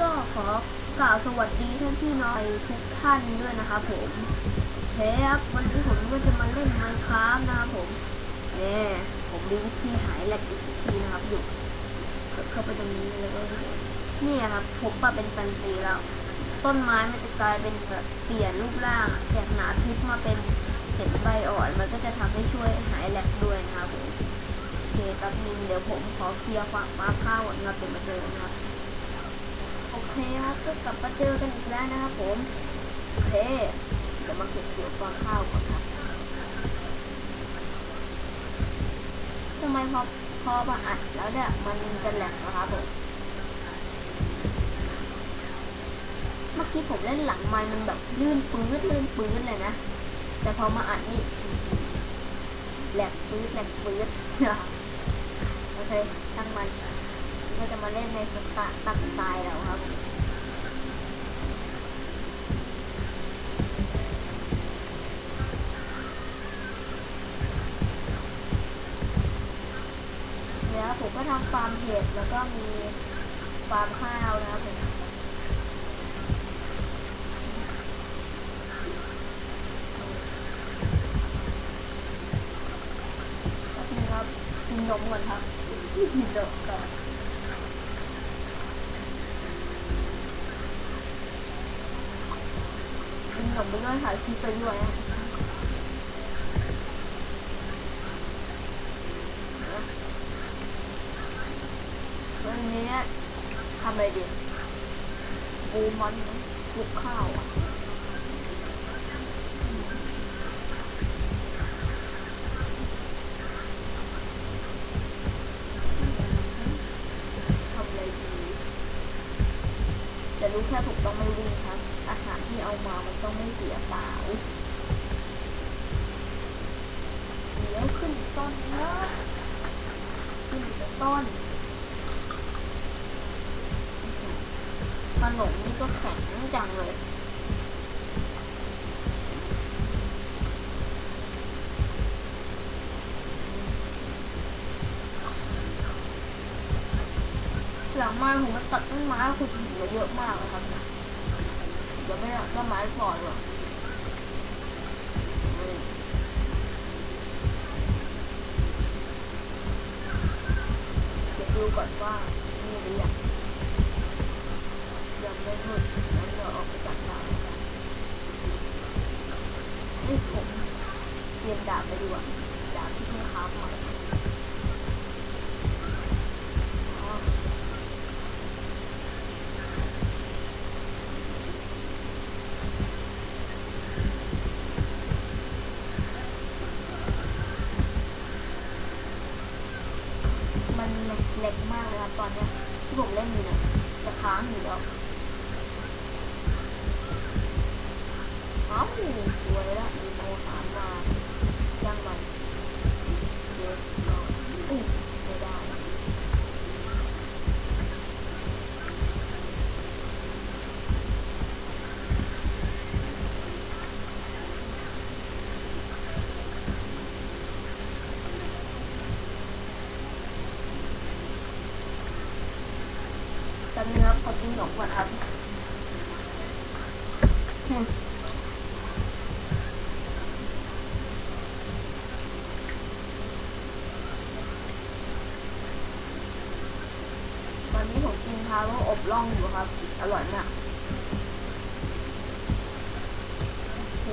ก็ขอกล่าวสวัสดีท่านพี่น้องทุกท่านด้วยนะครับผมเชฟวันนี้ผมก็จะมาเล่น Minecraft นะครับผมเนี่ยผมมีวิธีหายแหลกอีกทีนะครับอยู่เข้าไปตรงนี้แล้วก็นี่ครับผมปรับเป็นแฟนซีแล้ว ต้นไม้มันจะกลายเป็นแบบเปลี่ยนรูปร่างจากหนาทึบมาเป็นเห็นใบอ่อนมันก็จะทำให้ช่วยหายแหลกด้วยนะครับผมโอเคครับนินเดี๋ยวผมขอเคลียร์ฝั่งฟ้าข้าวก่อนครับเดี๋ยวมาเจอกันะครับ เคครับก็กลับมาเจอกันอีกแล้วนะครับผมโอเคเดี๋ยวมาเก็บเกี่ยวฟางข้าวก่อนครับทำไมพอพอมาอัดแล้วเนี่ยมันจะแหลกนะครับผมเมื่อกี้ผมเล่นหลังไม้มันแบบลื่นปื้ดลื่นปื้ดเลยนะ แต่พอมาอัดนี่แหลกปื้ดแหลกปื้ดโอเคทั้งมันก็จะมาเล่นในสไตล์ตักตล์แล้วครับ ฟาร์มเห็ดแล้วก็มีฟาร์มข้าวนะครับผมแป๊บนึงครับกินนมก่อนครับกินนมก่อนกินนมไปด้วยถ่ายคลิปไปด้วยนะวั นนี้ทำอะไรดีปูมันคลุกข้าวอะทำอะไรดีแต่รู้แค่ผมต้องไม่วิ่งครับ อาหารที่เอามามันต้องไม่เสียเปล่าเดี๋ยวขึ้นต้นนะขึ้นแต่ต้น ขนมนี่ก็แข็งจังเลยหลังมาผมมันตัดต้นไม้ขุดหินมาเยอะมากเลยครับเดี๋ยวไม่ต้นไม้พอหรอกเดี๋ยวดูก่อนว่านี่หรือยัง ไม่มืดงั้นเราออกไปจากดาบนี่ผมเตรียมดาบไปดีกว่าดาบที่เพิ่งค้าบมามันเล็กมากเลยครับตอนเนี้ยที่ผมเล่นอยู่เนี่ยจะค้างอยู่แล้ว อ้าวสวยละมีโมหามาย่างมันเดี๋ยวรออุ้ยไม่ได้แป๊บนึงครับขอกินขนมก่อนครับอืมวัน นี้ผมกินทาโร่อบล่องอยู่ครับ อร่อยมากโอเค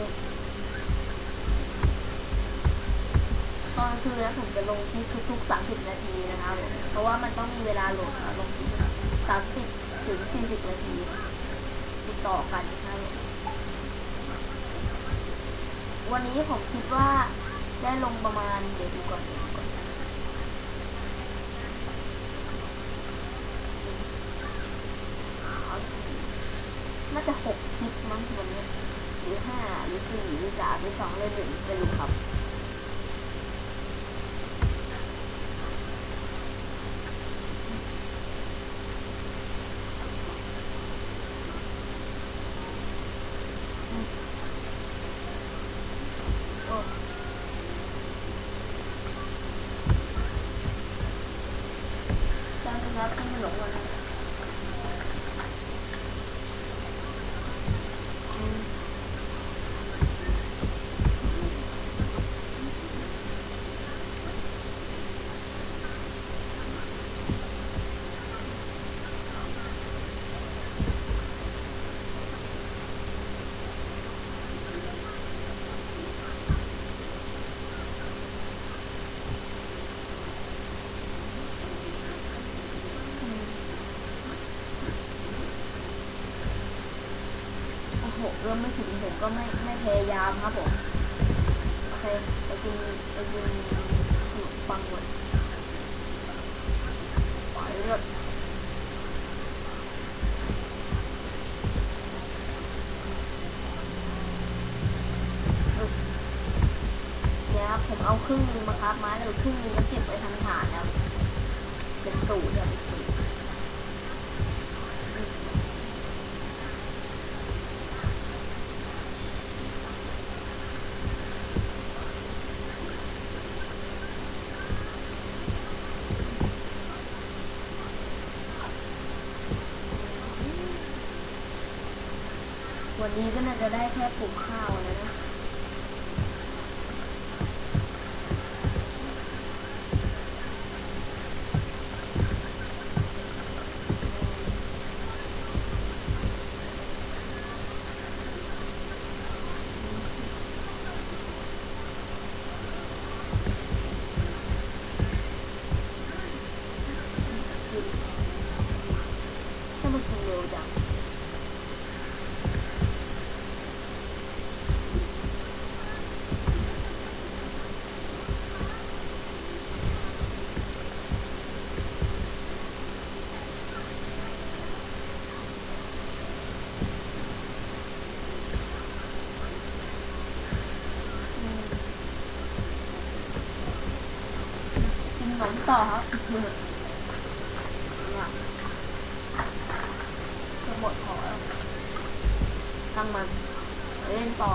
ตอนคือแล้วผมจะลงคลิปทุกๆ 30 นาทีนะครับ เพราะว่ามันต้องมีเวลาลงนะลงคลิป30 ถึง 40 นาทีติดต่อกันนะครับ วันนี้ผมคิดว่าได้ลงประมาณเดี๋ยวดูก่อนดูก่อนน่าจะหกคลิปมั้งวันนี้หรือห้าหรือสี่หรือสามหรือสองหรือหนึ่งไม่รู้ครับ โอ้จำนะครับที่มันหลงวันนั้น ผมเริ่มไม่ถึงผมก็ไม่ไม่พยายามครับผมโอเคไปกินไปกินขนมปังก่อนไปเรื่อยเนี่ยครับผมเอาครึ่งนึงมาครับไม้แล้วครึ่งนึงก็เก็บไว้ทำฐานแล้วเป็นสูตร วันนี้ก็น่าจะได้แค่ปลูกข้าวแล้วนะ ถ้ามันกินเร็วจัง กินขนม ต่อครับนี่ยจะหมดขอแล้วตั้งมันเล่นต่อ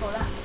มข้